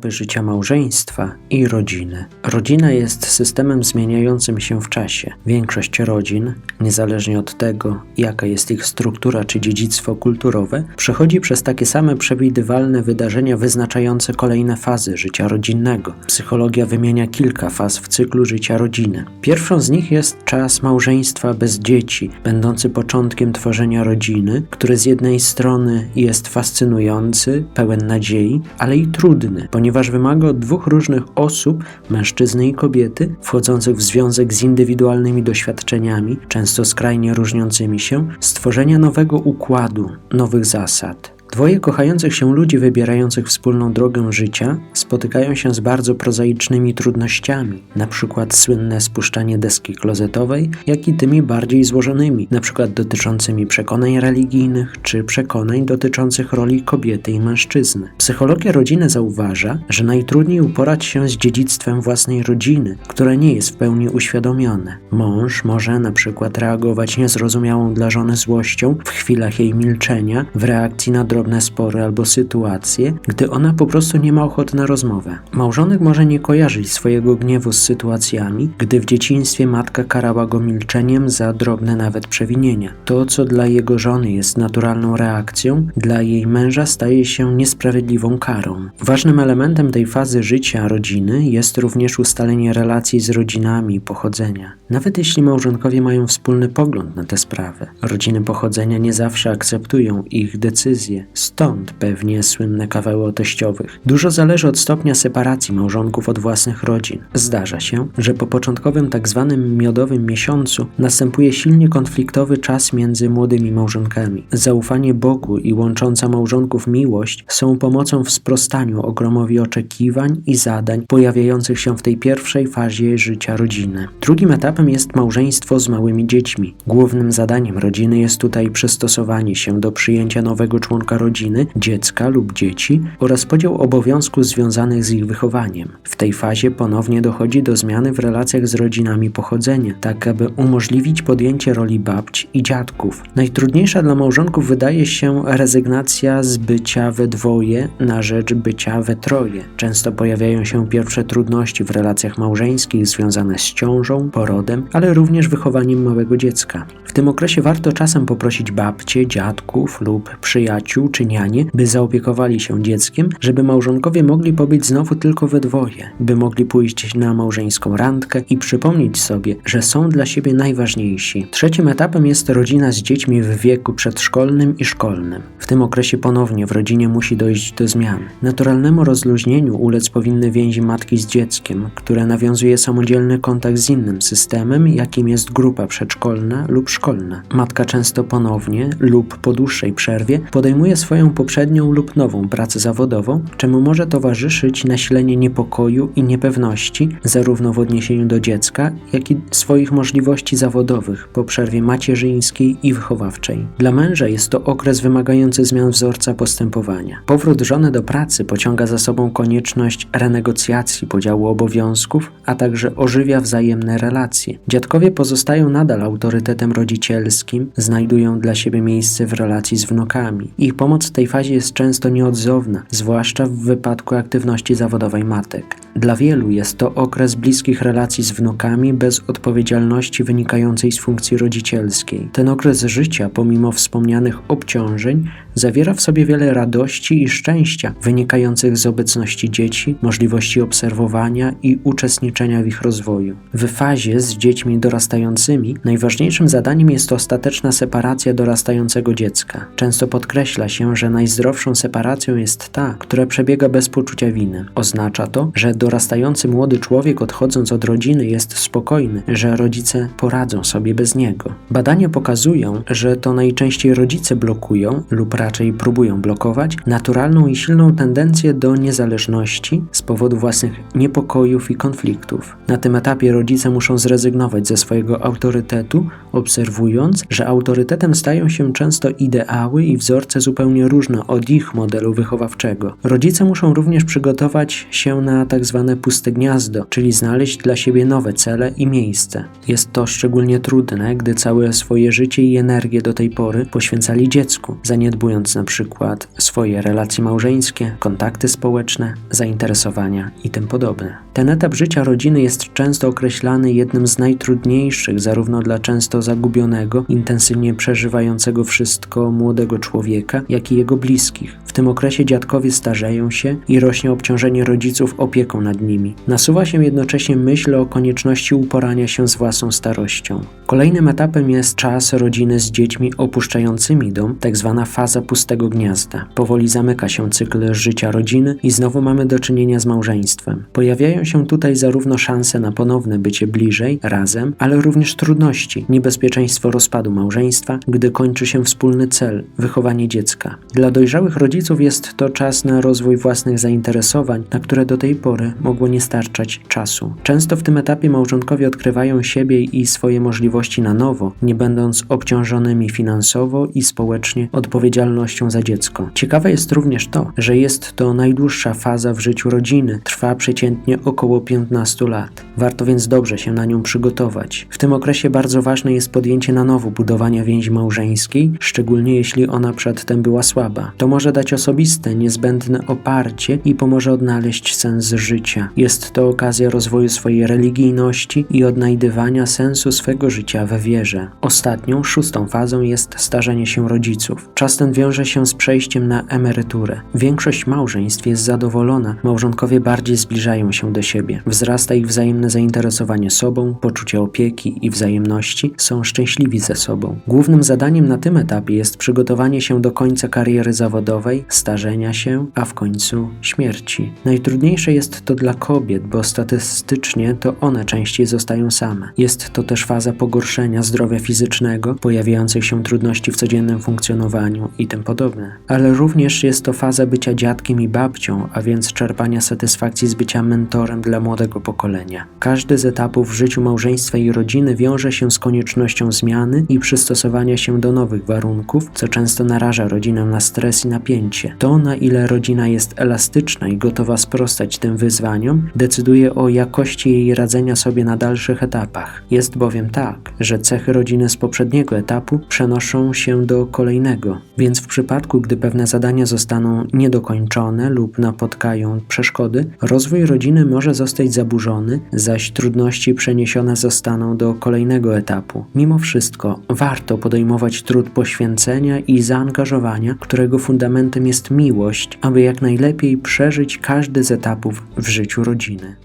etapy życia małżeństwa i rodziny. Rodzina jest systemem zmieniającym się w czasie. Większość rodzin, niezależnie od tego, jaka jest ich struktura czy dziedzictwo kulturowe, przechodzi przez takie same przewidywalne wydarzenia wyznaczające kolejne fazy życia rodzinnego. Psychologia wymienia kilka faz w cyklu życia rodziny. Pierwszą z nich jest czas małżeństwa bez dzieci, będący początkiem tworzenia rodziny, który z jednej strony jest fascynujący, pełen nadziei, ale i trudny, ponieważ wymaga od dwóch różnych osób, mężczyzny i kobiety, wchodzących w związek z indywidualnymi doświadczeniami, często skrajnie różniącymi się, stworzenia nowego układu, nowych zasad. Dwoje kochających się ludzi wybierających wspólną drogę życia spotykają się z bardzo prozaicznymi trudnościami, przykład słynne spuszczanie deski klozetowej, jak i tymi bardziej złożonymi, przykład dotyczącymi przekonań religijnych czy przekonań dotyczących roli kobiety i mężczyzny. Psychologia rodziny zauważa, że najtrudniej uporać się z dziedzictwem własnej rodziny, które nie jest w pełni uświadomione. Mąż może przykład reagować niezrozumiałą dla żony złością w chwilach jej milczenia, w reakcji na drogę drobne spory albo sytuacje, gdy ona po prostu nie ma ochoty na rozmowę. Małżonek może nie kojarzyć swojego gniewu z sytuacjami, gdy w dzieciństwie matka karała go milczeniem za drobne nawet przewinienia. To, co dla jego żony jest naturalną reakcją, dla jej męża staje się niesprawiedliwą karą. Ważnym elementem tej fazy życia rodziny jest również ustalenie relacji z rodzinami pochodzenia. Nawet jeśli małżonkowie mają wspólny pogląd na tę sprawę, rodziny pochodzenia nie zawsze akceptują ich decyzje, Stąd pewnie słynne kawały o teściowych. Dużo zależy od stopnia separacji małżonków od własnych rodzin. Zdarza się, że po początkowym tak zwanym miodowym miesiącu następuje silnie konfliktowy czas między młodymi małżonkami. Zaufanie Bogu i łącząca małżonków miłość są pomocą w sprostaniu ogromowi oczekiwań i zadań pojawiających się w tej pierwszej fazie życia rodziny. Drugim etapem jest małżeństwo z małymi dziećmi. Głównym zadaniem rodziny jest tutaj przystosowanie się do przyjęcia nowego członka rodziny, dziecka lub dzieci oraz podział obowiązków związanych z ich wychowaniem. W tej fazie ponownie dochodzi do zmiany w relacjach z rodzinami pochodzenia, tak aby umożliwić podjęcie roli babci i dziadków. Najtrudniejsza dla małżonków wydaje się rezygnacja z bycia we dwoje na rzecz bycia we troje. Często pojawiają się pierwsze trudności w relacjach małżeńskich związane z ciążą, porodem, ale również wychowaniem małego dziecka. W tym okresie warto czasem poprosić babcie, dziadków lub przyjaciół czy nianie, by zaopiekowali się dzieckiem, żeby małżonkowie mogli pobyć znowu tylko we dwoje, by mogli pójść na małżeńską randkę i przypomnieć sobie, że są dla siebie najważniejsi. Trzecim etapem jest rodzina z dziećmi w wieku przedszkolnym i szkolnym. W tym okresie ponownie w rodzinie musi dojść do zmian. Naturalnemu rozluźnieniu ulec powinny więzi matki z dzieckiem, które nawiązuje samodzielny kontakt z innym systemem, jakim jest grupa przedszkolna lub szkolna. Matka często ponownie lub po dłuższej przerwie podejmuje swoją poprzednią lub nową pracę zawodową, czemu może towarzyszyć nasilenie niepokoju i niepewności, zarówno w odniesieniu do dziecka, jak i swoich możliwości zawodowych po przerwie macierzyńskiej i wychowawczej. Dla męża jest to okres wymagający zmian wzorca postępowania. Powrót żony do pracy pociąga za sobą konieczność renegocjacji podziału obowiązków, a także ożywia wzajemne relacje. Dziadkowie pozostają nadal autorytetem rodzicielskim, znajdują dla siebie miejsce w relacji z wnukami. Ich pomoc w tej fazie jest często nieodzowna, zwłaszcza w wypadku aktywności zawodowej matek. Dla wielu jest to okres bliskich relacji z wnukami bez odpowiedzialności wynikającej z funkcji rodzicielskiej. Ten okres życia, pomimo wspomnianych obciążeń, zawiera w sobie wiele radości i szczęścia wynikających z obecności dzieci, możliwości obserwowania i uczestniczenia w ich rozwoju. W fazie z dziećmi dorastającymi najważniejszym zadaniem jest ostateczna separacja dorastającego dziecka. Często podkreśla się, że najzdrowszą separacją jest ta, która przebiega bez poczucia winy. Oznacza to, że dorastający młody człowiek odchodząc od rodziny jest spokojny, że rodzice poradzą sobie bez niego. Badania pokazują, że to najczęściej rodzice blokują lub raczej próbują blokować naturalną i silną tendencję do niezależności z powodu własnych niepokojów i konfliktów. Na tym etapie rodzice muszą zrezygnować ze swojego autorytetu, obserwując, że autorytetem stają się często ideały i wzorce zupełnie zupełnie różne od ich modelu wychowawczego. Rodzice muszą również przygotować się na tak zwane puste gniazdo, czyli znaleźć dla siebie nowe cele i miejsce. Jest to szczególnie trudne, gdy całe swoje życie i energię do tej pory poświęcali dziecku, zaniedbując na przykład swoje relacje małżeńskie, kontakty społeczne, zainteresowania i tym podobne. Ten etap życia rodziny jest często określany jednym z najtrudniejszych zarówno dla często zagubionego, intensywnie przeżywającego wszystko młodego człowieka, jak i jego bliskich. W tym okresie dziadkowie starzeją się i rośnie obciążenie rodziców opieką nad nimi. Nasuwa się jednocześnie myśl o konieczności uporania się z własną starością. Kolejnym etapem jest czas rodziny z dziećmi opuszczającymi dom, tak zwana faza pustego gniazda. Powoli zamyka się cykl życia rodziny i znowu mamy do czynienia z małżeństwem. Pojawiają się tutaj zarówno szanse na ponowne bycie bliżej, razem, ale również trudności, niebezpieczeństwo rozpadu małżeństwa, gdy kończy się wspólny cel wychowanie dziecka. Dla dojrzałych rodziców jest to czas na rozwój własnych zainteresowań, na które do tej pory mogło nie starczać czasu. Często w tym etapie małżonkowie odkrywają siebie i swoje możliwości na nowo, nie będąc obciążonymi finansowo i społecznie odpowiedzialnością za dziecko. Ciekawe jest również to, że jest to najdłuższa faza w życiu rodziny, trwa przeciętnie około 15 lat. Warto więc dobrze się na nią przygotować. W tym okresie bardzo ważne jest podjęcie na nowo budowania więzi małżeńskiej, szczególnie jeśli ona przedtem była słaba. To może dać osobiste, niezbędne oparcie i pomoże odnaleźć sens życia. Jest to okazja rozwoju swojej religijności i odnajdywania sensu swego życia we wierze. Ostatnią, szóstą fazą jest starzenie się rodziców. Czas ten wiąże się z przejściem na emeryturę. Większość małżeństw jest zadowolona, małżonkowie bardziej zbliżają się do siebie. Wzrasta ich wzajemne zainteresowanie sobą, poczucie opieki i wzajemności, są szczęśliwi ze sobą. Głównym zadaniem na tym etapie jest przygotowanie się do końca kariery zawodowej, starzenia się, a w końcu śmierci. Najtrudniejsze jest to dla kobiet, bo statystycznie to one częściej zostają same. Jest to też faza pogorszenia zdrowia fizycznego, pojawiających się trudności w codziennym funkcjonowaniu i tym podobne. Ale również jest to faza bycia dziadkiem i babcią, a więc czerpania satysfakcji z bycia mentorem dla młodego pokolenia. Każdy z etapów w życiu małżeństwa i rodziny wiąże się z koniecznością zmiany i przystosowania się do nowych warunków, co często naraża rodzinę na stres i napięcie. To, na ile rodzina jest elastyczna i gotowa sprostać tym wyzwaniom, decyduje o jakości jej radzenia sobie na dalszych etapach. Jest bowiem tak, że cechy rodziny z poprzedniego etapu przenoszą się do kolejnego, więc w przypadku, gdy pewne zadania zostaną niedokończone lub napotkają przeszkody, rozwój rodziny może zostać zaburzony, zaś trudności przeniesione zostaną do kolejnego etapu. Mimo wszystko warto podejmować trud poświęcenia i zaangażowania, którego fundamentem jest miłość, aby jak najlepiej przeżyć każdy z etapów w życiu rodziny.